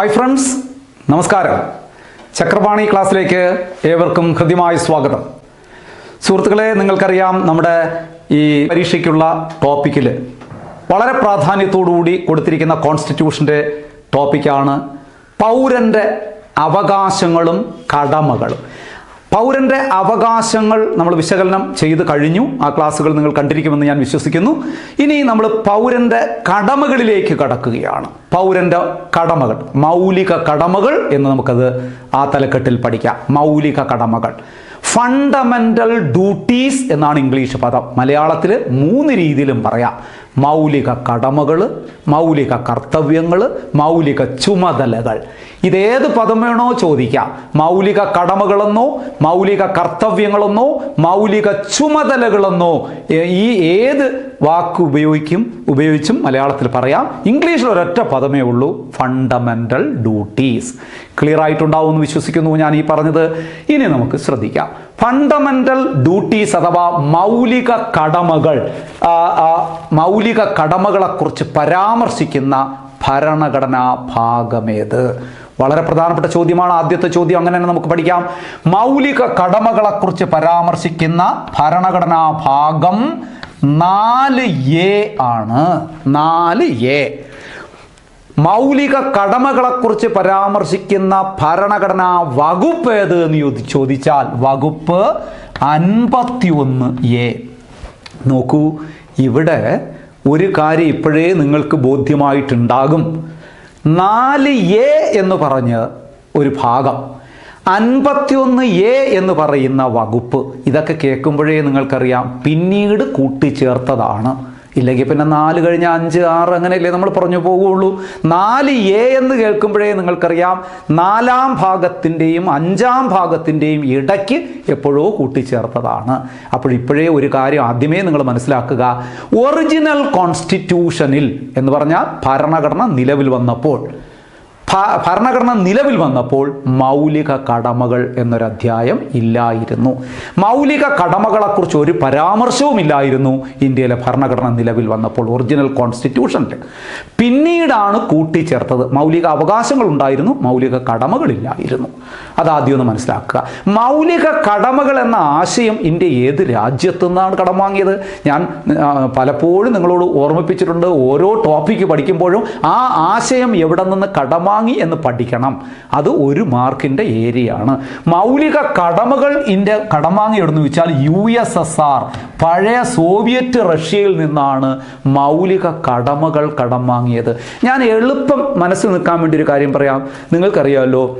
Hi friends നമസ്കാരം. ചക്രപാണി ക്ലാസ്സിലേക്ക് ഏവർക്കും ഹൃദ്യമായ സ്വാഗതം. സുഹൃത്തുക്കളെ നിങ്ങൾക്കറിയാം നമ്മുടെ ഈ പരീക്ഷയ്ക്കുള്ള ടോപ്പിക്കിൽ വളരെ പ്രാധാന്യത്തോടുകൂടി കൊടുത്തിരിക്കുന്ന കോൺസ്റ്റിറ്റ്യൂഷന്റെ ടോപ്പിക്കാണ് പൗരന്റെ അവകാശങ്ങളും കടമകളും. പൗരന്റെ അവകാശങ്ങൾ നമ്മൾ വിശകലനം ചെയ്ത് കഴിഞ്ഞു. ആ ക്ലാസ്സുകൾ നിങ്ങൾ കണ്ടിരിക്കുമെന്ന് ഞാൻ വിശ്വസിക്കുന്നു. ഇനി നമ്മൾ പൗരന്റെ കടമകളിലേക്ക് കടക്കുകയാണ്. പൗരന്റെ കടമകൾ മൗലിക കടമകൾ എന്ന് നമുക്കത് ആ തലക്കെട്ടിൽ പഠിക്കാം. മൗലിക കടമകൾ. ഫണ്ടമെന്റൽ ഡ്യൂട്ടീസ് എന്നാണ് ഇംഗ്ലീഷ് പദം. മലയാളത്തിൽ മൂന്ന് രീതിയിലും പറയാം. മൗലിക കടമകൾ മൗലിക കർത്തവ്യങ്ങൾ മൗലിക ചുമതലകൾ. ഇതേത് പദം വേണോ ചോദിക്കാം. മൗലിക കടമകളെന്നോ മൗലിക കർത്തവ്യങ്ങളെന്നോ മൗലിക ചുമതലകളെന്നോ ഈ ഏത് വാക്ക് ഉപയോഗിക്കും ഉപയോഗിച്ചും മലയാളത്തിൽ പറയാം. ഇംഗ്ലീഷിൽ ഒരൊറ്റ പദമേ ഉള്ളൂ ഫണ്ടമെന്റൽ ഡ്യൂട്ടീസ് ക്ലിയർ ആയിട്ടുണ്ടാവും എന്ന് വിശ്വസിക്കുന്നു ഞാൻ ഈ പറഞ്ഞത്. ഇനി നമുക്ക് ശ്രദ്ധിക്കാം. ഫണ്ടമെന്റൽ ഡ്യൂട്ടീസ് അഥവാ മൗലിക കടമകൾ മൗലിക കടമകളെക്കുറിച്ച് പരാമർശിക്കുന്ന ഭരണഘടനാ ഭാഗമേത്? വളരെ പ്രധാനപ്പെട്ട ചോദ്യമാണ്. ആദ്യത്തെ ചോദ്യം അങ്ങനെ തന്നെ നമുക്ക് പഠിക്കാം. മൗലിക കടമകളെക്കുറിച്ച് പരാമർശിക്കുന്ന ഭരണഘടനാ ഭാഗം നാല് എ ആണ്. നാല് എ. മൗലിക കടമകളെക്കുറിച്ച് പരാമർശിക്കുന്ന ഭരണഘടനാ വകുപ്പ് ഏത് എന്ന് ചോദിച്ചാൽ വകുപ്പ് അൻപത്തിയൊന്ന് എ. നോക്കൂ ഇവിടെ ഒരു കാര്യം ഇപ്പോഴേ നിങ്ങൾക്ക് ബോധ്യമായിട്ടുണ്ടാകും. നാല് എ എന്ന് പറഞ്ഞ് ഒരു ഭാഗം അൻപത്തിയൊന്ന് എ എന്ന് പറയുന്ന വകുപ്പ്. ഇതൊക്കെ കേൾക്കുമ്പോഴേ നിങ്ങൾക്കറിയാം പിന്നീട് കൂട്ടിച്ചേർത്തതാണ്. ഇല്ലെങ്കിൽ പിന്നെ നാല് കഴിഞ്ഞ അഞ്ച് ആറ് അങ്ങനെയല്ലേ നമ്മൾ പറഞ്ഞു പോവുള്ളൂ. നാല് എ എന്ന് കേൾക്കുമ്പോഴേ നിങ്ങൾക്കറിയാം നാലാം ഭാഗത്തിന്റെയും അഞ്ചാം ഭാഗത്തിന്റെയും ഇടയ്ക്ക് എപ്പോഴോ കൂട്ടിച്ചേർത്തതാണ്. അപ്പോഴിപ്പോഴേ ഒരു കാര്യം ആദ്യമേ നിങ്ങൾ മനസ്സിലാക്കുക. ഒറിജിനൽ കോൺസ്റ്റിറ്റ്യൂഷനിൽ എന്ന് പറഞ്ഞാൽ ഭരണഘടന നിലവിൽ വന്നപ്പോൾ ഭരണഘടന നിലവിൽ വന്നപ്പോൾ മൗലിക കടമകൾ എന്നൊരധ്യായം ഇല്ലായിരുന്നു. മൗലിക കടമകളെക്കുറിച്ച് ഒരു പരാമർശവും ഇല്ലായിരുന്നു ഇന്ത്യയിലെ ഭരണഘടന നിലവിൽ വന്നപ്പോൾ ഒറിജിനൽ കോൺസ്റ്റിറ്റ്യൂഷനിൽ പിന്നീടാണ് കൂട്ടിച്ചേർത്തത്. മൗലിക അവകാശങ്ങൾ ഉണ്ടായിരുന്നു മൗലിക കടമകളില്ലായിരുന്നു അതാദ്യം ഒന്ന് മനസ്സിലാക്കുക. മൗലിക കടമകൾ എന്ന ആശയം ഇന്ത്യ ഏത് രാജ്യത്തു നിന്നാണ് കടം വാങ്ങിയത്? ഞാൻ പലപ്പോഴും നിങ്ങളോട് ഓർമ്മിപ്പിച്ചിട്ടുണ്ട് ഓരോ ടോപ്പിക്ക് പഠിക്കുമ്പോഴും ആ ആശയം എവിടെ നിന്ന് കടം വാങ്ങി എന്ന് പഠിക്കണം. അത് ഒരു മാർക്കിന്റെ ഏരിയയാണ്. മൗലിക കടമകൾ ഇന്റെ കടം വാങ്ങിയെടുന്ന് വെച്ചാൽ യു എസ് എസ് ആർ പഴയ സോവിയറ്റ് റഷ്യയിൽ നിന്നാണ് മൗലിക കടമകൾ കടം വാങ്ങിയത്. ഞാൻ എളുപ്പം മനസ്സിൽ നിൽക്കാൻ വേണ്ടി ഒരു കാര്യം പറയാം. നിങ്ങൾക്കറിയാമല്ലോ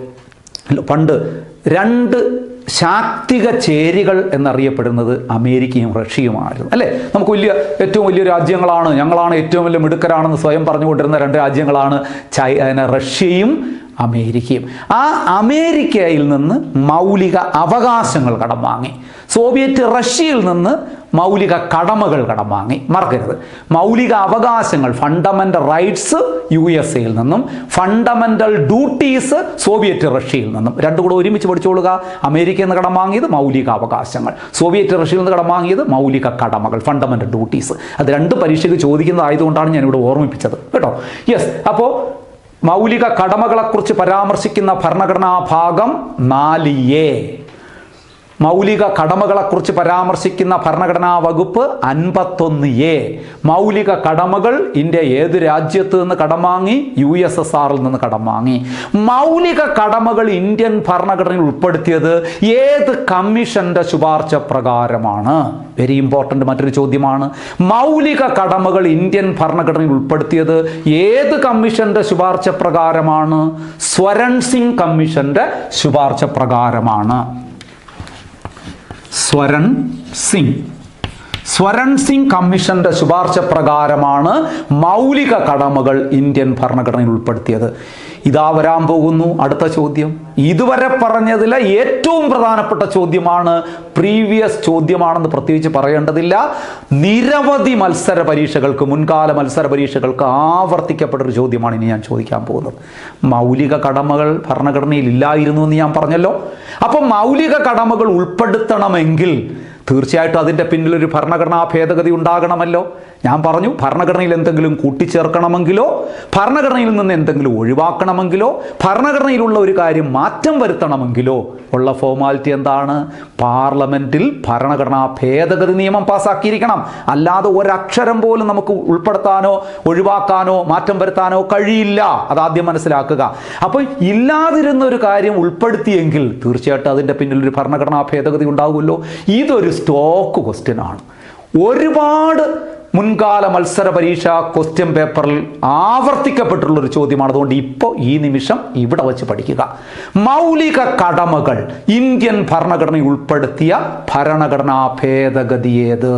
പണ്ട് രണ്ട് ശാക്തിക ചേരികൾ എന്നറിയപ്പെടുന്നത് അമേരിക്കയും റഷ്യയുമായിരുന്നു. അല്ലേ? നമുക്ക് വലിയ ഏറ്റവും വലിയ രാജ്യങ്ങളാണ്. ഞങ്ങളാണ് ഏറ്റവും വലിയ മിടുക്കരാണെന്ന് സ്വയം പറഞ്ഞുകൊണ്ടിരുന്ന രണ്ട് രാജ്യങ്ങളാണ് ചൈന റഷ്യയും അമേരിക്കയും. ആ അമേരിക്കയിൽ നിന്ന് മൗലിക അവകാശങ്ങൾ കടം വാങ്ങി സോവിയറ്റ് റഷ്യയിൽ നിന്ന് മൗലിക കടമകൾ കടം വാങ്ങി മറക്കരുത്. മൗലിക അവകാശങ്ങൾ ഫണ്ടമെന്റൽ റൈറ്റ്സ് യു എസ് എയിൽ നിന്നും ഫണ്ടമെന്റൽ ഡ്യൂട്ടീസ് സോവിയറ്റ് റഷ്യയിൽ നിന്നും. രണ്ടു കൂടെ ഒരുമിച്ച് പഠിച്ചുകൊള്ളുക അമേരിക്കയിൽ നിന്ന് കടം വാങ്ങിയത് മൗലിക അവകാശങ്ങൾ. സോവിയറ്റ് റഷ്യയിൽ നിന്ന് കടം വാങ്ങിയത് മൗലിക കടമകൾ ഫണ്ടമെന്റൽ ഡ്യൂട്ടീസ് അത് രണ്ട് പരീക്ഷയ്ക്ക് ചോദിക്കുന്നതായതുകൊണ്ടാണ് ഞാനിവിടെ ഓർമ്മിപ്പിച്ചത്. കേട്ടോ? യെസ് അപ്പോൾ മൗലിക കടമകളെക്കുറിച്ച് പരാമർശിക്കുന്ന ഭരണഘടനാ ഭാഗം നാല് എ മൗലിക കടമകളെക്കുറിച്ച് പരാമർശിക്കുന്ന ഭരണഘടനാ വകുപ്പ് അൻപത്തൊന്ന് എ. മൗലിക കടമകൾ ഇന്ത്യ ഏത് രാജ്യത്ത് നിന്ന് കടം വാങ്ങി? യു എസ് എസ് ആറിൽ നിന്ന് കടം വാങ്ങി. മൗലിക കടമകൾ ഇന്ത്യൻ ഭരണഘടനയിൽ ഉൾപ്പെടുത്തിയത് ഏത് കമ്മീഷന്റെ ശുപാർശ പ്രകാരമാണ്? വെരി ഇമ്പോർട്ടന്റ് മറ്റൊരു ചോദ്യമാണ്. മൗലിക കടമകൾ ഇന്ത്യൻ ഭരണഘടനയിൽ ഉൾപ്പെടുത്തിയത് ഏത് കമ്മീഷന്റെ ശുപാർശ പ്രകാരമാണ്? സ്വരൺ സിംഗ് കമ്മീഷന്റെ ശുപാർശ പ്രകാരമാണ്. സ്വരൺ സിംഗ്. സ്വരൺ സിംഗ് കമ്മീഷന്റെ ശുപാർശ പ്രകാരമാണ് മൗലിക കടമകൾ ഇന്ത്യൻ ഭരണഘടനയിൽ ഉൾപ്പെടുത്തിയത്. ഇതാ വരാൻ പോകുന്നു. അടുത്ത ചോദ്യം. ഇതുവരെ പറഞ്ഞതിലെ ഏറ്റവും പ്രധാനപ്പെട്ട ചോദ്യമാണ് പ്രീവിയസ് ചോദ്യമാണെന്ന് പ്രത്യേകിച്ച് പറയേണ്ടതില്ല. നിരവധി മത്സര പരീക്ഷകൾക്ക് മുൻകാല മത്സര പരീക്ഷകൾക്ക് ആവർത്തിക്കപ്പെട്ട ഒരു ചോദ്യമാണ് ഇനി ഞാൻ ചോദിക്കാൻ പോകുന്നത്. മൗലിക കടമകൾ ഭരണഘടനയിൽ ഇല്ലായിരുന്നു എന്ന് ഞാൻ പറഞ്ഞല്ലോ. അപ്പം മൗലിക കടമകൾ ഉൾപ്പെടുത്തണമെങ്കിൽ തീർച്ചയായിട്ടും അതിന്റെ പിന്നിലൊരു ഭരണഘടനാ ഭേദഗതി ഉണ്ടാകണമല്ലോ. ഞാൻ പറഞ്ഞു ഭരണഘടനയിൽ എന്തെങ്കിലും കൂട്ടിച്ചേർക്കണമെങ്കിലോ ഭരണഘടനയിൽ നിന്ന് എന്തെങ്കിലും ഒഴിവാക്കണമെങ്കിലോ ഭരണഘടനയിലുള്ള ഒരു കാര്യം മാറ്റം വരുത്തണമെങ്കിലോ ഉള്ള ഫോർമാലിറ്റി എന്താണ്? പാർലമെന്റിൽ ഭരണഘടനാ ഭേദഗതി നിയമം പാസ്സാക്കിയിരിക്കണം അല്ലാതെ ഒരക്ഷരം പോലും നമുക്ക് ഉൾപ്പെടുത്താനോ ഒഴിവാക്കാനോ മാറ്റം വരുത്താനോ കഴിയില്ല. അതാദ്യം മനസ്സിലാക്കുക. അപ്പോൾ ഇല്ലാതിരുന്ന ഒരു കാര്യം ഉൾപ്പെടുത്തിയെങ്കിൽ തീർച്ചയായിട്ടും അതിന്റെ പിന്നിൽ ഒരു ഭരണഘടനാ ഭേദഗതി ഉണ്ടാകുമല്ലോ ഇതൊരു സ്റ്റോക്ക് ക്വസ്റ്റ്യൻ ആണ്. ഒരുപാട് മുൻകാല മത്സര പരീക്ഷ ക്വസ്റ്റ്യൻ പേപ്പറിൽ ആവർത്തിക്കപ്പെട്ടിട്ടുള്ളൊരു ചോദ്യമാണ്. അതുകൊണ്ട് ഇപ്പോൾ ഈ നിമിഷം ഇവിടെ വച്ച് പഠിക്കുക. മൗലിക കടമകൾ ഇന്ത്യൻ ഭരണഘടനയിൽ ഉൾപ്പെടുത്തിയ ഭരണഘടനാ ഭേദഗതി ഏത്?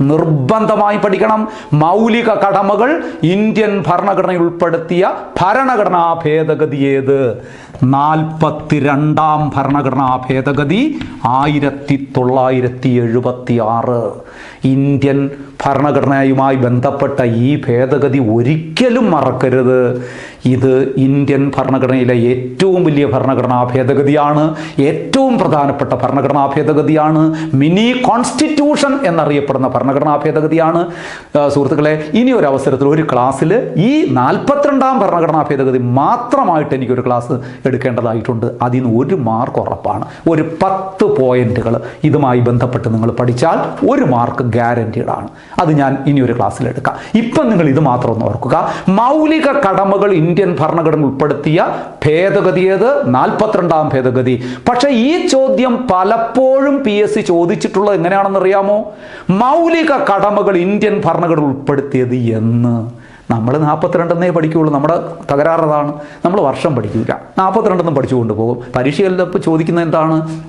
നിർബന്ധമായി പഠിക്കണം. മൗലിക കടമകൾ ഇന്ത്യൻ ഭരണഘടനയിൽ ഉൾപ്പെടുത്തിയ ഭരണഘടനാ ഭേദഗതി ഏത്? നാൽപ്പത്തിരണ്ടാം ഭരണഘടനാ ഭേദഗതി ആയിരത്തി തൊള്ളായിരത്തി എഴുപത്തി ആറ് ഇന്ത്യൻ ഭരണഘടനയുമായി ബന്ധപ്പെട്ട ഈ ഭേദഗതി ഒരിക്കലും മറക്കരുത്. ഇത് ഇന്ത്യൻ ഭരണഘടനയിലെ ഏറ്റവും വലിയ ഭരണഘടനാ ഭേദഗതിയാണ്. ഏറ്റവും പ്രധാനപ്പെട്ട ഭരണഘടനാ ഭേദഗതിയാണ്. മിനി കോൺസ്റ്റിറ്റ്യൂഷൻ എന്നറിയപ്പെടുന്ന ഭരണഘടനാ ഭേദഗതിയാണ്. സുഹൃത്തുക്കളെ ഇനി ഒരു അവസരത്തിൽ ഒരു ക്ലാസ്സിൽ ഈ നാൽപ്പത്തിരണ്ടാം ഭരണഘടനാ ഭേദഗതി മാത്രമായിട്ട് എനിക്കൊരു ക്ലാസ് എടുക്കേണ്ടതായിട്ടുണ്ട്. അതിന് ഒരു മാർക്ക് ഉറപ്പാണ്. ഒരു പത്ത് പോയിന്റുകൾ. ഇതുമായി ബന്ധപ്പെട്ട് നിങ്ങൾ പഠിച്ചാൽ ഒരു മാർക്ക് ഗ്യാരന്റീഡാണ് അത് ഞാൻ ഇനി ഒരു ക്ലാസ്സിൽ എടുക്കാം. ഇപ്പം നിങ്ങൾ ഇത് മാത്രം ഒന്ന് ഓർക്കുക. മൗലിക കടമകൾ ഇന്ത്യൻ ഭരണഘടന ഉൾപ്പെടുത്തിയ ഭേദഗതി ഏത്? നാൽപ്പത്തിരണ്ടാം ഭേദഗതി. പക്ഷേ ഈ ചോദ്യം പലപ്പോഴും പി എസ് സി ചോദിച്ചിട്ടുള്ളത് എങ്ങനെയാണെന്ന് അറിയാമോ? മൗലിക കടമകൾ ഇന്ത്യൻ ഭരണഘടന ഉൾപ്പെടുത്തിയത് എന്ന്. നമ്മൾ നാൽപ്പത്തിരണ്ടെന്നേ പഠിക്കുകയുള്ളൂ. നമ്മുടെ തകരാറതാണ് നമ്മൾ വർഷം പഠിക്കില്ല നാൽപ്പത്തിരണ്ടെന്നും പഠിച്ചു കൊണ്ടുപോകും പരീക്ഷയിലപ്പോൾ ചോദിക്കുന്നത് എന്താണ്?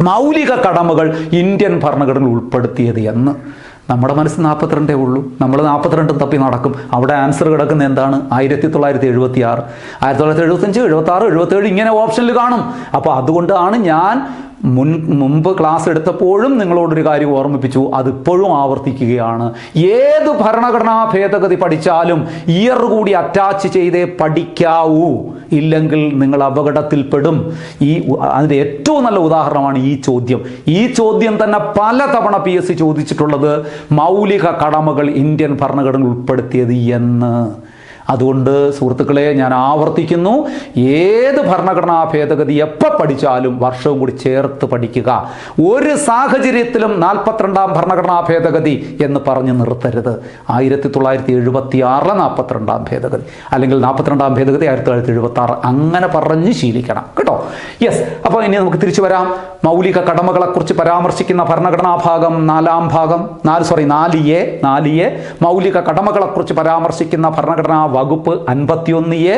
മൗലിക കടമകൾ ഇന്ത്യൻ ഭരണഘടന ഉൾപ്പെടുത്തിയത് എന്ന്. നമ്മുടെ മനസ്സ് നാൽപ്പത്തിരണ്ടേ ഉള്ളൂ. നമ്മൾ നാൽപ്പത്തിരണ്ടും തപ്പി നടക്കും. അവിടെ ആൻസർ കിടക്കുന്ന എന്താണ്? ആയിരത്തി തൊള്ളായിരത്തി എഴുപത്തി ആറ് ആയിരത്തി തൊള്ളായിരത്തി എഴുപത്തഞ്ച് എഴുപത്തി ആറ് എഴുപത്തേഴ് ഇങ്ങനെ ഓപ്ഷനിൽ കാണും. അപ്പോൾ അതുകൊണ്ടാണ് ഞാൻ മുൻ മുമ്പ് ക്ലാസ് എടുത്തപ്പോഴും നിങ്ങളോടൊരു കാര്യം ഓർമ്മിപ്പിച്ചു. അതിപ്പോഴും ആവർത്തിക്കുകയാണ്. ഏത് ഭരണഘടനാ ഭേദഗതി പഠിച്ചാലും ഇയർ കൂടി അറ്റാച്ച് ചെയ്തേ പഠിക്കാവൂ. ഇല്ലെങ്കിൽ നിങ്ങൾ അപകടത്തിൽപ്പെടും. ഈ അതിന്റെ ഏറ്റവും നല്ല ഉദാഹരണമാണ് ഈ ചോദ്യം. ഈ ചോദ്യം തന്നെ പലതവണ പി എസ് സി ചോദിച്ചിട്ടുള്ളത് മൗലിക കടമകൾ ഇന്ത്യൻ ഭരണഘടന ഉൾപ്പെടുത്തിയത് എന്ന്. അതുകൊണ്ട് സുഹൃത്തുക്കളെ ഞാൻ ആവർത്തിക്കുന്നു. ഏത് ഭരണഘടനാ ഭേദഗതി എപ്പോൾ പഠിച്ചാലും വർഷവും കൂടി ചേർത്ത് പഠിക്കുക. ഒരു സാഹചര്യത്തിലും നാൽപ്പത്തിരണ്ടാം ഭരണഘടനാ ഭേദഗതി എന്ന് പറഞ്ഞ് നിർത്തരുത്. ആയിരത്തി തൊള്ളായിരത്തി എഴുപത്തി ആറിലെ നാൽപ്പത്തിരണ്ടാം ഭേദഗതി. അല്ലെങ്കിൽ നാൽപ്പത്തിരണ്ടാം ഭേദഗതി ആയിരത്തി തൊള്ളായിരത്തി എഴുപത്തി ആറ് അങ്ങനെ പറഞ്ഞ് ശീലിക്കണം. കേട്ടോ? യെസ് അപ്പോൾ ഇനി നമുക്ക് തിരിച്ചു വരാം. മൗലിക കടമകളെക്കുറിച്ച് പരാമർശിക്കുന്ന ഭരണഘടനാ ഭാഗം നാലാം ഭാഗം. നാല് സോറി നാല് എ നാല് എ മൗലിക കടമകളെക്കുറിച്ച് പരാമർശിക്കുന്ന ഭരണഘടനാ വകുപ്പ് അൻപത്തിയൊന്ന് എ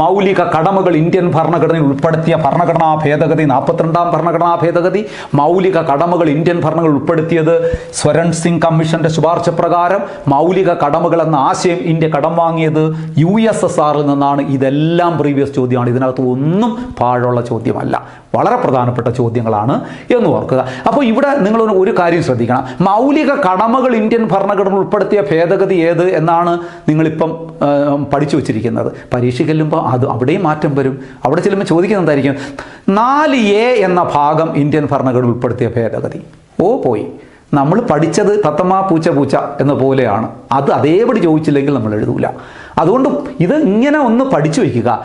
മൗലിക കടമകൾ ഇന്ത്യൻ ഭരണഘടനയിൽ ഉൾപ്പെടുത്തിയ ഭരണഘടനാ ഭേദഗതി നാൽപ്പത്തിരണ്ടാം ഭരണഘടനാ ഭേദഗതി മൗലിക കടമകൾ ഇന്ത്യൻ ഭരണങ്ങൾ ഉൾപ്പെടുത്തിയത് സ്വരൺ സിംഗ് കമ്മീഷന്റെ ശുപാർശ പ്രകാരം മൗലിക കടമകൾ എന്ന ആശയം ഇന്ത്യ കടം വാങ്ങിയത് യു എസ് എസ് ആറിൽ നിന്നാണ്. ഇതെല്ലാം പ്രീവിയസ് ചോദ്യമാണ്. ഇതിനകത്ത് ഒന്നും പാഴുള്ള ചോദ്യമല്ല. വളരെ പ്രധാനപ്പെട്ട ചോദ്യങ്ങളാണ് എന്ന് ഓർക്കുക. അപ്പോൾ ഇവിടെ നിങ്ങൾ ഒരു- കാര്യം ശ്രദ്ധിക്കണം. മൗലിക കടമകൾ ഇന്ത്യൻ ഭരണഘടന ഉൾപ്പെടുത്തിയ ഭേദഗതി ഏത് എന്നാണ് നിങ്ങളിപ്പം പഠിച്ചു വച്ചിരിക്കുന്നത്. പരീക്ഷയ്ക്ക് ചെല്ലുമ്പോൾ അത് അവിടെയും മാറ്റം വരും. അവിടെ ചെല്ലുമ്പോൾ ചോദിക്കുന്നത് എന്തായിരിക്കും? നാല് എ എന്ന ഭാഗം ഇന്ത്യൻ ഭരണഘടന ഉൾപ്പെടുത്തിയ ഭേദഗതി. ഓ പോയി. നമ്മൾ പഠിച്ചത് തത്തമ്മ പൂച്ച പൂച്ച എന്ന പോലെയാണ്. അത് അതേപടി ചോദിച്ചില്ലെങ്കിൽ നമ്മൾ എഴുതൂല. അതുകൊണ്ട് ഇത് ഇങ്ങനെ ഒന്ന് പഠിച്ചു വയ്ക്കുക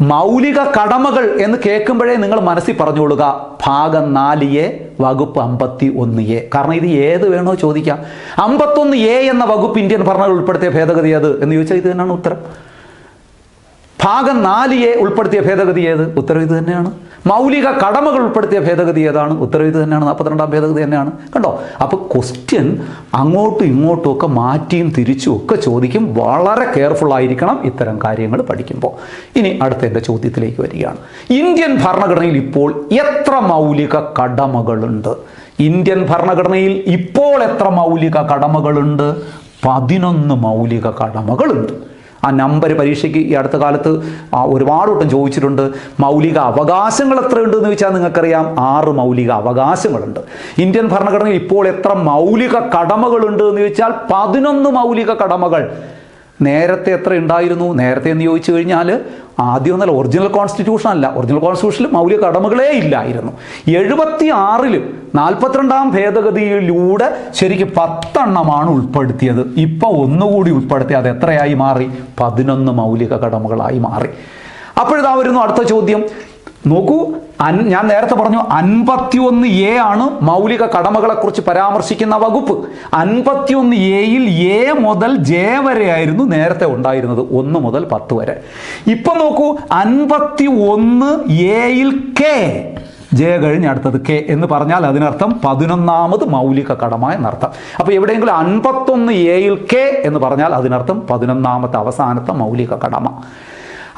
മൗലിക കടമകൾ എന്ന് കേൾക്കുമ്പോഴേ നിങ്ങൾ മനസ്സിൽ പറഞ്ഞുകൊള്ളുക. ഭാഗം നാല് എ വകുപ്പ് അമ്പത്തി ഒന്ന് എ കാരണം ഇത് ഏത് വേണോ ചോദിക്കാം. അമ്പത്തൊന്ന് എ എന്ന വകുപ്പ് ഇന്ത്യൻ ഭരണകൾ ഉൾപ്പെടുത്തിയ ഭേദഗതി അത് എന്ന് ചോദിച്ചാൽ ഇത് തന്നെയാണ് ഉത്തരം. ഭാഗം നാലിയെ ഉൾപ്പെടുത്തിയ ഭേദഗതി ഏത്? ഉത്തരവ് ഇത് തന്നെയാണ്. മൗലിക കടമകൾ ഉൾപ്പെടുത്തിയ ഭേദഗതി ഏതാണ്? ഉത്തരവ് ഇത് തന്നെയാണ്. നാൽപ്പത്തിരണ്ടാം ഭേദഗതി തന്നെയാണ്. കണ്ടോ? അപ്പോൾ ക്വസ്റ്റ്യൻ അങ്ങോട്ടും ഇങ്ങോട്ടും ഒക്കെ മാറ്റിയും തിരിച്ചും ഒക്കെ ചോദിക്കും. വളരെ കെയർഫുൾ ആയിരിക്കണം ഇത്തരം കാര്യങ്ങൾ പഠിക്കുമ്പോൾ. ഇനി അടുത്ത എന്റെ ചോദ്യത്തിലേക്ക് വരികയാണ്. ഇന്ത്യൻ ഭരണഘടനയിൽ ഇപ്പോൾ എത്ര മൗലിക കടമകളുണ്ട്? ഇന്ത്യൻ ഭരണഘടനയിൽ ഇപ്പോൾ എത്ര മൗലിക കടമകളുണ്ട്? പതിനൊന്ന് മൗലിക കടമകളുണ്ട്. ആ നമ്പർ പരീക്ഷയ്ക്ക് ഈ അടുത്ത കാലത്ത് ഒരുപാട് വട്ടം ചോദിച്ചിട്ടുണ്ട്. മൗലിക അവകാശങ്ങൾ എത്ര എത്രയുണ്ട് എന്ന് വെച്ചാൽ നിങ്ങൾക്കറിയാം ആറ് മൗലിക അവകാശങ്ങളുണ്ട്. ഇന്ത്യൻ ഭരണഘടനയിൽ ഇപ്പോൾ എത്ര മൗലിക കടമകളുണ്ട് എന്ന് വെച്ചാൽ പതിനൊന്ന് മൗലിക കടമകൾ. നേരത്തെ എത്ര ഉണ്ടായിരുന്നു? നേരത്തെ എന്ന് ചോദിച്ചു കഴിഞ്ഞാൽ ആദ്യം എന്നാൽ ഒറിജിനൽ കോൺസ്റ്റിറ്റ്യൂഷൻ അല്ല. ഒറിജിനൽ കോൺസ്റ്റിറ്റ്യൂഷനിൽ മൗലിക കടമകളേ ഇല്ലായിരുന്നു. എഴുപത്തി ആറിൽ നാൽപ്പത്തിരണ്ടാം ഭേദഗതിയിലൂടെ ശരിക്കും പത്തെണ്ണമാണ് ഉൾപ്പെടുത്തിയത്. ഇപ്പോൾ ഒന്നുകൂടി ഉൾപ്പെടുത്തി അത് എത്രയായി മാറി? പതിനൊന്ന് മൗലിക കടമകളായി മാറി. അപ്പോഴിതാ വരുന്നു അടുത്ത ചോദ്യം. നോക്കൂ ഞാൻ നേരത്തെ പറഞ്ഞു അൻപത്തിയൊന്ന് എ ആണ് മൗലിക കടമകളെക്കുറിച്ച് പരാമർശിക്കുന്ന വകുപ്പ്. അൻപത്തിയൊന്ന് എയിൽ എ മുതൽ ജെ വരെ ആയിരുന്നു നേരത്തെ ഉണ്ടായിരുന്നത് ഒന്ന് മുതൽ പത്ത് വരെ. ഇപ്പം നോക്കൂ അൻപത്തി ഒന്ന് എയിൽ കെ ജെ കഴിഞ്ഞ് അടുത്തത് കെ എന്ന് പറഞ്ഞാൽ അതിനർത്ഥം പതിനൊന്നാമത് മൗലിക കടമ എന്നർത്ഥം. അപ്പോൾ എവിടെയെങ്കിലും അൻപത്തൊന്ന് എയിൽ കെ എന്ന് പറഞ്ഞാൽ അതിനർത്ഥം പതിനൊന്നാമത്തെ അവസാനത്തെ മൗലിക കടമ.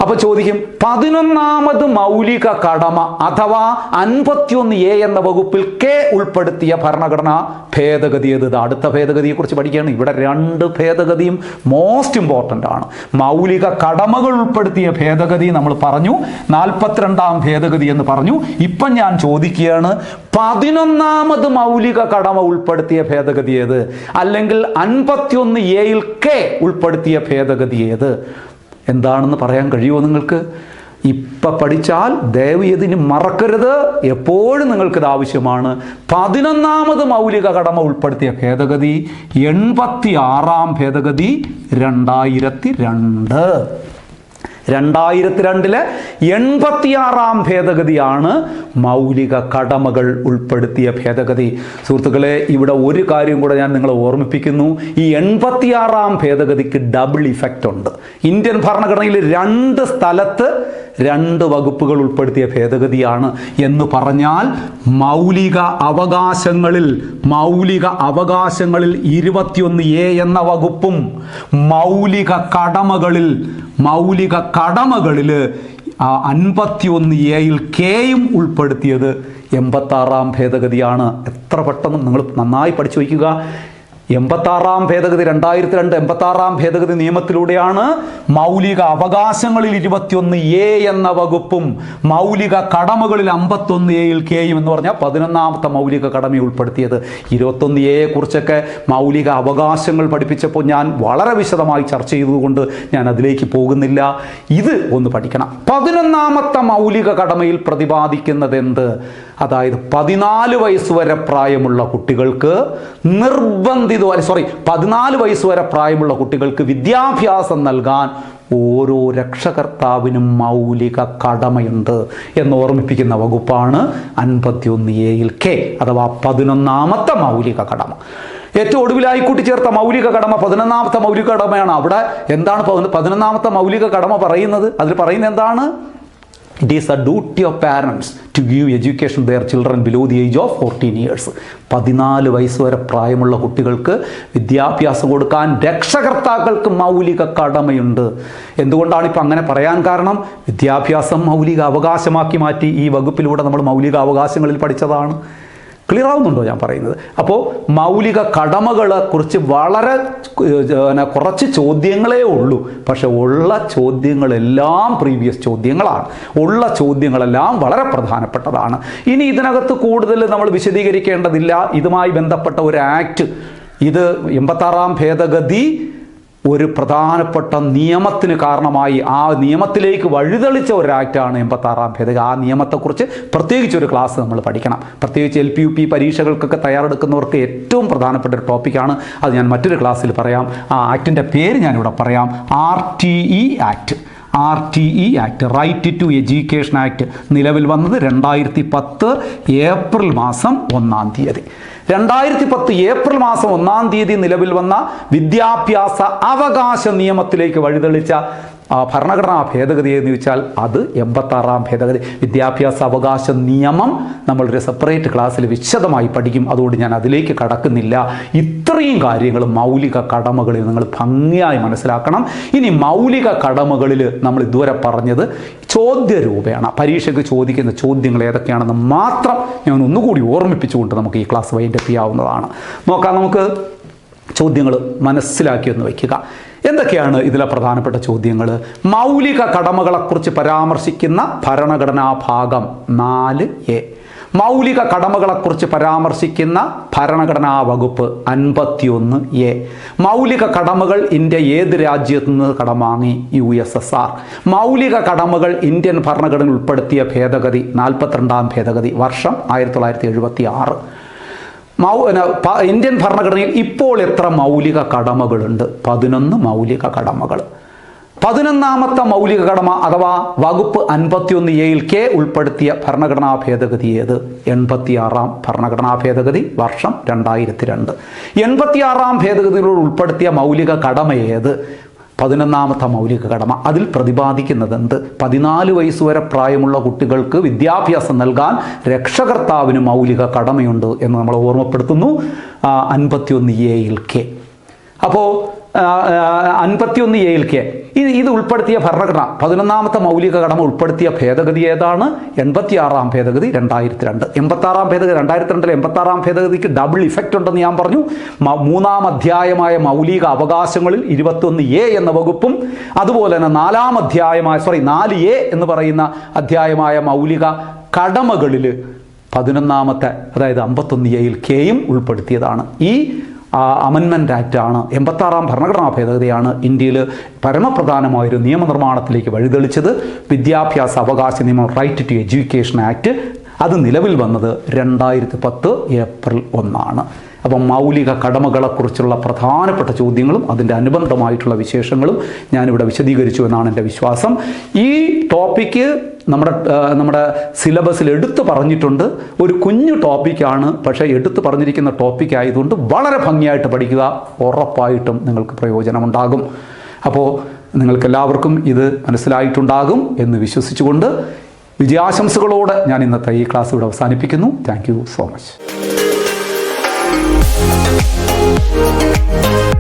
അപ്പൊ ചോദിക്കും പതിനൊന്നാമത് മൗലിക കടമ അഥവാ അൻപത്തിയൊന്ന് എ എന്ന വകുപ്പിൽ കെ ഉൾപ്പെടുത്തിയ ഭരണഘടനാ ഭേദഗതി ഏത് അടുത്ത ഭേദഗതിയെ കുറിച്ച് പഠിക്കുകയാണ്. ഇവിടെ രണ്ട് ഭേദഗതിയും മോസ്റ്റ് ഇമ്പോർട്ടന്റ് ആണ്. മൗലിക കടമകൾ ഉൾപ്പെടുത്തിയ ഭേദഗതി നമ്മൾ പറഞ്ഞു. നാൽപ്പത്തിരണ്ടാം ഭേദഗതി എന്ന് പറഞ്ഞു. ഇപ്പം ഞാൻ ചോദിക്കുകയാണ് പതിനൊന്നാമത് മൗലിക കടമ ഉൾപ്പെടുത്തിയ ഭേദഗതി ഏത്? അല്ലെങ്കിൽ അൻപത്തിയൊന്ന് എയിൽ കെ ഉൾപ്പെടുത്തിയ ഭേദഗതി ഏത്? എന്താണെന്ന് പറയാൻ കഴിയുമോ നിങ്ങൾക്ക്? ഇപ്പം പഠിച്ചാൽ ദയവ് ഇതിന് മറക്കരുത്. എപ്പോഴും നിങ്ങൾക്കിത് ആവശ്യമാണ്. പതിനൊന്നാമത് മൗലിക കടമ ഉൾപ്പെടുത്തിയ ഭേദഗതി എൺപത്തി ആറാം ഭേദഗതി രണ്ടായിരത്തി രണ്ട് രണ്ടായിരത്തി രണ്ടിലെ എൺപത്തിയാറാം ഭേദഗതിയാണ് മൗലിക കടമകൾ ഉൾപ്പെടുത്തിയ ഭേദഗതി. സുഹൃത്തുക്കളെ ഇവിടെ ഒരു കാര്യം കൂടെ ഞാൻ നിങ്ങളെ ഓർമ്മിപ്പിക്കുന്നു. ഈ എൺപത്തിയാറാം ഭേദഗതിക്ക് ഡബിൾ ഇഫക്റ്റ് ഉണ്ട്. ഇന്ത്യൻ ഭരണഘടനയിൽ രണ്ട് സ്ഥലത്ത് രണ്ട് വകുപ്പുകൾ ഉൾപ്പെടുത്തിയ ഭേദഗതിയാണ് എന്ന് പറഞ്ഞാൽ മൗലിക അവകാശങ്ങളിൽ മൗലിക അവകാശങ്ങളിൽ ഇരുപത്തിയൊന്ന് എ എന്ന വകുപ്പും മൗലിക കടമകളിൽ മൗലിക കടമകളിൽ അൻപത്തിയൊന്ന് എയിൽ കെയും ഉൾപ്പെടുത്തിയത് എൺപത്താറാം ഭേദഗതിയാണ്. എത്ര പെട്ടെന്ന് നിങ്ങൾ നന്നായി പഠിച്ചു വയ്ക്കുക. എൺപത്താറാം ഭേദഗതി രണ്ടായിരത്തി രണ്ട് എൺപത്താറാം ഭേദഗതി നിയമത്തിലൂടെയാണ് മൗലിക അവകാശങ്ങളിൽ ഇരുപത്തിയൊന്ന് എ എന്ന വകുപ്പും മൗലിക കടമകളിൽ അമ്പത്തൊന്ന് എയിൽ കെയും എന്ന് പറഞ്ഞാൽ പതിനൊന്നാമത്തെ മൗലിക കടമ ഉൾപ്പെടുത്തിയത്. ഇരുപത്തൊന്ന് എയെ കുറിച്ചൊക്കെ മൗലിക അവകാശങ്ങൾ പഠിപ്പിച്ചപ്പോൾ ഞാൻ വളരെ വിശദമായി ചർച്ച ചെയ്തതുകൊണ്ട് ഞാൻ അതിലേക്ക് പോകുന്നില്ല. ഇത് ഒന്ന് പഠിക്കണം. പതിനൊന്നാമത്തെ മൗലിക കടമയിൽ പ്രതിപാദിക്കുന്നത് എന്ത് അതായത് പതിനാല് വയസ്സ് വരെ പ്രായമുള്ള കുട്ടികൾക്ക് നിർബന്ധിത സോറി പതിനാല് വയസ്സ് വരെ പ്രായമുള്ള കുട്ടികൾക്ക് വിദ്യാഭ്യാസം നൽകാൻ ഓരോ രക്ഷകർത്താവിനും മൗലിക കടമയുണ്ട് എന്ന് ഓർമ്മിപ്പിക്കുന്ന വകുപ്പാണ് അൻപത്തിയൊന്ന് എയിൽ കെ അഥവാ പതിനൊന്നാമത്തെ മൗലിക കടമ. ഏറ്റവും ഒടുവിലായി കൂട്ടിച്ചേർത്ത മൗലിക കടമ പതിനൊന്നാമത്തെ മൗലിക കടമയാണ്. അവിടെ എന്താണ് പതിന- പതിനൊന്നാമത്തെ മൗലിക കടമ പറയുന്നത്? അതിൽ പറയുന്നത് എന്താണ്? It is a duty of parents to give education their children below the age of fourteen years പതിനാല് വയസ്സ് വരെ പ്രായമുള്ള കുട്ടികൾക്ക് വിദ്യാഭ്യാസം കൊടുക്കാൻ രക്ഷകർത്താക്കൾക്ക് മൗലിക കടമയുണ്ട്. എന്തുകൊണ്ടാണ് ഇപ്പം അങ്ങനെ പറയാൻ കാരണം? വിദ്യാഭ്യാസം മൗലിക അവകാശമാക്കി മാറ്റി ഈ വകുപ്പിലൂടെ നമ്മൾ മൗലിക അവകാശങ്ങളിൽ പഠിച്ചതാണ്. ക്ലിയർ ആവുന്നുണ്ടോ ഞാൻ പറയുന്നത്? അപ്പോൾ മൗലിക കടമകളെ കുറിച്ച് വളരെ കുറച്ച് ചോദ്യങ്ങളേ ഉള്ളൂ. പക്ഷെ ഉള്ള ചോദ്യങ്ങളെല്ലാം പ്രീവിയസ് ചോദ്യങ്ങളാണ്. ഉള്ള ചോദ്യങ്ങളെല്ലാം വളരെ പ്രധാനപ്പെട്ടതാണ്. ഇനി ഇതിനകത്ത് കൂടുതൽ നമ്മൾ വിശദീകരിക്കേണ്ടതില്ല. ഇതുമായി ബന്ധപ്പെട്ട ഒരു ആക്ട്. ഇത് എൺപത്താറാം ഭേദഗതി ഒരു പ്രധാനപ്പെട്ട നിയമത്തിന് കാരണമായി ആ നിയമത്തിലേക്ക് വഴിതെളിച്ച ഒരു ആക്റ്റാണ് എൺപത്താറാം ഭേദഗതി. ആ നിയമത്തെക്കുറിച്ച് പ്രത്യേകിച്ച് ഒരു ക്ലാസ് നമ്മൾ പഠിക്കണം. പ്രത്യേകിച്ച് എൽ പി യു പി പരീക്ഷകൾക്കൊക്കെ തയ്യാറെടുക്കുന്നവർക്ക് ഏറ്റവും പ്രധാനപ്പെട്ട ഒരു ടോപ്പിക്കാണ്. അത് ഞാൻ മറ്റൊരു ക്ലാസ്സിൽ പറയാം. ആ ആക്ടിന്റെ പേര് ഞാനിവിടെ പറയാം. R T E act. R T E act. Right to education act നിലവിൽ വന്നത് രണ്ടായിരത്തി പത്ത് ഏപ്രിൽ മാസം ഒന്നാം തീയതി. രണ്ടായിരത്തി പത്ത് ഏപ്രിൽ മാസം ഒന്നാം തീയതി നിലവിൽ വന്ന വിദ്യാഭ്യാസ അവകാശ നിയമത്തിലേക്ക് വഴിതെളിച്ച ഭരണഘടനാ ഭേദഗതി എന്ന് ചോദിച്ചാൽ അത് എൺപത്താറാം ഭേദഗതി. വിദ്യാഭ്യാസ അവകാശ നിയമം നമ്മളൊരു സെപ്പറേറ്റ് ക്ലാസ്സിൽ വിശദമായി പഠിക്കും. അതുകൊണ്ട് ഞാൻ അതിലേക്ക് കടക്കുന്നില്ല. ഇത്രയും കാര്യങ്ങൾ മൗലിക കടമകളിൽ നിങ്ങൾ ഭംഗിയായി മനസ്സിലാക്കണം. ഇനി മൗലിക കടമകളിൽ നമ്മൾ ഇതുവരെ പറഞ്ഞത് രൂപയാണ് പരീക്ഷയ്ക്ക് ചോദിക്കുന്ന ചോദ്യങ്ങൾ ഏതൊക്കെയാണെന്ന് മാത്രം ഞാൻ ഒന്നുകൂടി ഓർമ്മിപ്പിച്ചുകൊണ്ട് നമുക്ക് ഈ ക്ലാസ് വൈൻഡപ്പ് ചെയ്യാവുന്നതാണ്. നോക്കാം നമുക്ക് ചോദ്യങ്ങൾ മനസ്സിലാക്കി ഒന്ന് വയ്ക്കുക. എന്തൊക്കെയാണ് ഇതിലെ പ്രധാനപ്പെട്ട ചോദ്യങ്ങൾ? മൗലിക കടമകളെക്കുറിച്ച് പരാമർശിക്കുന്ന ഭരണഘടനാ ഭാഗം നാല് എ. മൗലിക കടമകളെക്കുറിച്ച് പരാമർശിക്കുന്ന ഭരണഘടനാ വകുപ്പ് അൻപത്തിയൊന്ന് എ. മൗലിക കടമകൾ ഇന്ത്യ ഏത് രാജ്യത്തു നിന്ന് കടം വാങ്ങി യു എസ് എസ് ആർ. മൗലിക കടമകൾ ഇന്ത്യൻ ഭരണഘടന ഉൾപ്പെടുത്തിയ ഭേദഗതി നാൽപ്പത്തിരണ്ടാം ഭേദഗതി വർഷം ആയിരത്തി തൊള്ളായിരത്തി എഴുപത്തി ആറ് ഇന്ത്യൻ ഭരണഘടനയിൽ ഇപ്പോൾ എത്ര മൗലിക കടമകളുണ്ട്? പതിനൊന്ന് മൗലിക കടമകൾ. പതിനൊന്നാമത്തെ മൗലിക കടമ അഥവാ വകുപ്പ് അൻപത്തിയൊന്ന് എയിൽ കെ ഉൾപ്പെടുത്തിയ ഭരണഘടനാ ഭേദഗതി ഏത്? എൺപത്തിയാറാം ഭരണഘടനാ ഭേദഗതി വർഷം രണ്ടായിരത്തി രണ്ട് എൺപത്തിയാറാം ഭേദഗതിയിലൂടെ ഉൾപ്പെടുത്തിയ മൗലിക കടമ ഏത്? പതിനൊന്നാമത്തെ മൗലിക കടമ. അതിൽ പ്രതിപാദിക്കുന്നത് എന്ത് പതിനാല് വയസ്സ് വരെ പ്രായമുള്ള കുട്ടികൾക്ക് വിദ്യാഭ്യാസം നൽകാൻ രക്ഷകർത്താവിന് മൗലിക കടമയുണ്ട് എന്ന് നമ്മൾ ഓർമ്മപ്പെടുത്തുന്നു. അൻപത്തിയൊന്ന് എയിൽ കെ. അപ്പോൾ അൻപത്തിയൊന്ന് എയിൽ കെ. ഇത് ഇത് ഉൾപ്പെടുത്തിയ ഭരണഘടന പതിനൊന്നാമത്തെ മൗലിക ഘടന ഉൾപ്പെടുത്തിയ ഭേദഗതി ഏതാണ്? എൺപത്തിയാറാം ഭേദഗതി രണ്ടായിരത്തി രണ്ട് എൺപത്താറാം ഭേദഗതി രണ്ടായിരത്തി രണ്ടിലെ എൺപത്താറാം ഭേദഗതിക്ക് ഡബിൾ ഇഫക്റ്റ് ഉണ്ടെന്ന് ഞാൻ പറഞ്ഞു. മൂന്നാം അധ്യായമായ മൗലിക അവകാശങ്ങളിൽ ഇരുപത്തൊന്ന് എ എന്ന വകുപ്പും അതുപോലെ തന്നെ നാലാം അധ്യായമായ സോറി നാല് എ എന്ന് പറയുന്ന അധ്യായമായ മൗലിക കടമകളിൽ പതിനൊന്നാമത്തെ അതായത് അമ്പത്തൊന്ന് എയിൽ കെയും ഉൾപ്പെടുത്തിയതാണ്. ഈ അമൻമെന്റ് ആക്റ്റാണ് എൺപത്താറാം ഭരണഘടനാ ഭേദഗതിയാണ് ഇന്ത്യയിൽ പരമപ്രധാനമായൊരു നിയമനിർമ്മാണത്തിലേക്ക് വഴിതെളിച്ചത്. വിദ്യാഭ്യാസ അവകാശ നിയമം റൈറ്റ് ടു എഡ്യൂക്കേഷൻ ആക്ട് അത് നിലവിൽ വന്നത് രണ്ടായിരത്തി പത്ത് ഏപ്രിൽ ഒന്നാണ്. അപ്പം മൗലിക കടമകളെക്കുറിച്ചുള്ള പ്രധാനപ്പെട്ട ചോദ്യങ്ങളും അതിന്റെ അനുബന്ധമായിട്ടുള്ള വിശേഷങ്ങളും ഞാനിവിടെ വിശദീകരിച്ചു എന്നാണ് എന്റെ വിശ്വാസം. ഈ ടോപ്പിക്ക് നമ്മുടെ നമ്മുടെ സിലബസിൽ എടുത്തു പറഞ്ഞിട്ടുണ്ട്. ഒരു കുഞ്ഞു ടോപ്പിക്കാണ്. പക്ഷേ എടുത്തു പറഞ്ഞിരിക്കുന്ന ടോപ്പിക് ആയതുകൊണ്ട് വളരെ ഭംഗിയായിട്ട് പഠിക്കുക ഉറപ്പായിട്ടും നിങ്ങൾക്ക് പ്രയോജനമുണ്ടാകും. അപ്പോൾ നിങ്ങൾക്കെല്ലാവർക്കും ഇത് മനസ്സിലായിട്ടുണ്ടാകും എന്ന് വിശ്വസിച്ചുകൊണ്ട് വിജയാശംസകളോട് ഞാൻ ഇന്നത്തെ ഈ ക്ലാസ് ഇവിടെ അവസാനിപ്പിക്കുന്നു. Thank so much. Thank you.